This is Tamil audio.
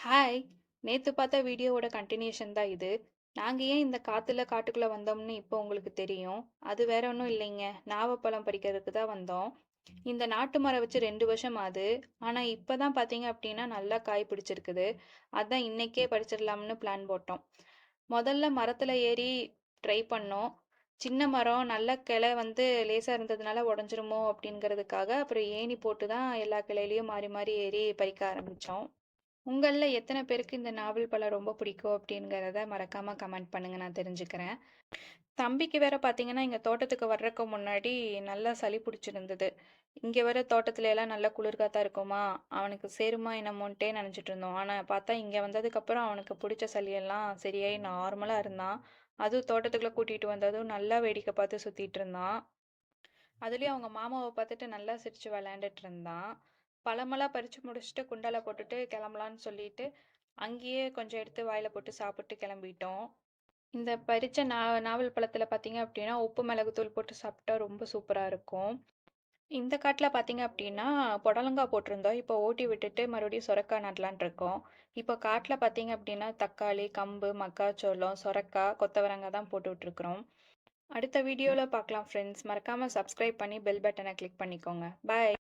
ஹாய்! நேற்று பார்த்த வீடியோவோட கண்டினியூஷன் தான் இது. நாங்கள் ஏன் இந்த காற்றுல காட்டுக்குள்ளே வந்தோம்னு இப்போ உங்களுக்கு தெரியும். அது வேற ஒன்றும் இல்லைங்க. நாவப்பழம் பறிக்கிறதுக்கு தான் வந்தோம். இந்த நாட்டு மரம் வச்சு ரெண்டு வருஷம் ஆகுது. ஆனால் இப்போ தான் பார்த்தீங்க அப்படின்னா நல்லா காய் பிடிச்சிருக்குது. அதான் இன்னைக்கே பறிச்சிடலாம்னு பிளான் போட்டோம். முதல்ல மரத்தில் ஏறி ட்ரை பண்ணோம். சின்ன மரம் நல்ல கிளை வந்து லேசாக இருந்ததுனால உடஞ்சிருமோ அப்படிங்கிறதுக்காக அப்புறம் ஏணி போட்டு தான் எல்லா கிளையிலையும் மாறி மாறி ஏறி பறிக்க ஆரம்பித்தோம் உங்களில் எத்தனை பேருக்கு இந்த நாவல் பழம் ரொம்ப பிடிக்கும் அப்படிங்கிறத மறக்காமல் கமெண்ட் பண்ணுங்கள் நான் தெரிஞ்சுக்கிறேன். தம்பிக்கு வேற பார்த்தீங்கன்னா, இங்கே தோட்டத்துக்கு வர்றதுக்கு முன்னாடி நல்லா சளி பிடிச்சிருந்தது. இங்கே வர தோட்டத்துல எல்லாம் நல்லா குளிர்காத்தா இருக்குமா, அவனுக்கு சேருமா என்னமோன்ட்டே நினச்சிட்டு இருந்தோம். ஆனால் பார்த்தா இங்கே வந்ததுக்கப்புறம் அவனுக்கு பிடிச்ச சளியெல்லாம் சரியாயி நார்மலாக இருந்தான். அதுவும் தோட்டத்துக்குள்ளே கூட்டிகிட்டு வந்ததும் நல்லா வேடிக்கை பார்த்து சுற்றிட்டு இருந்தான். அதுலேயும் அவங்க மாமாவை பார்த்துட்டு நல்லா சிரித்து விளையாண்டுட்டு இருந்தான். பழமெல்லாம் பறித்து முடிச்சுட்டு குண்டால போட்டுட்டு கிளம்பலான்னு சொல்லிட்டு, அங்கேயே கொஞ்சம் எடுத்து வாயில் போட்டு சாப்பிட்டு கிளம்பிட்டோம். இந்த பறித்த நா நாவல் பழத்தில் பார்த்தீங்க அப்படின்னா உப்பு மிளகுத்தூள் போட்டு சாப்பிட்டா ரொம்ப சூப்பராக இருக்கும். இந்த காட்டில் பார்த்தீங்க அப்படின்னா புடலங்காய் போட்டிருந்தோம். இப்போ ஓட்டி விட்டுட்டு மறுபடியும் சுரக்காய் நடலான் இருக்கோம். இப்போ காட்டில் பார்த்தீங்க அப்படின்னா தக்காளி, கம்பு, மக்காச்சோளம், சுரக்காய் கொத்தவரங்காய் தான் போட்டு விட்டுருக்குறோம். அடுத்த வீடியோவில் பார்க்கலாம் ஃப்ரெண்ட்ஸ். மறக்காமல் சப்ஸ்கிரைப் பண்ணி பெல் பட்டனை கிளிக் பண்ணிக்கோங்க. பாய்.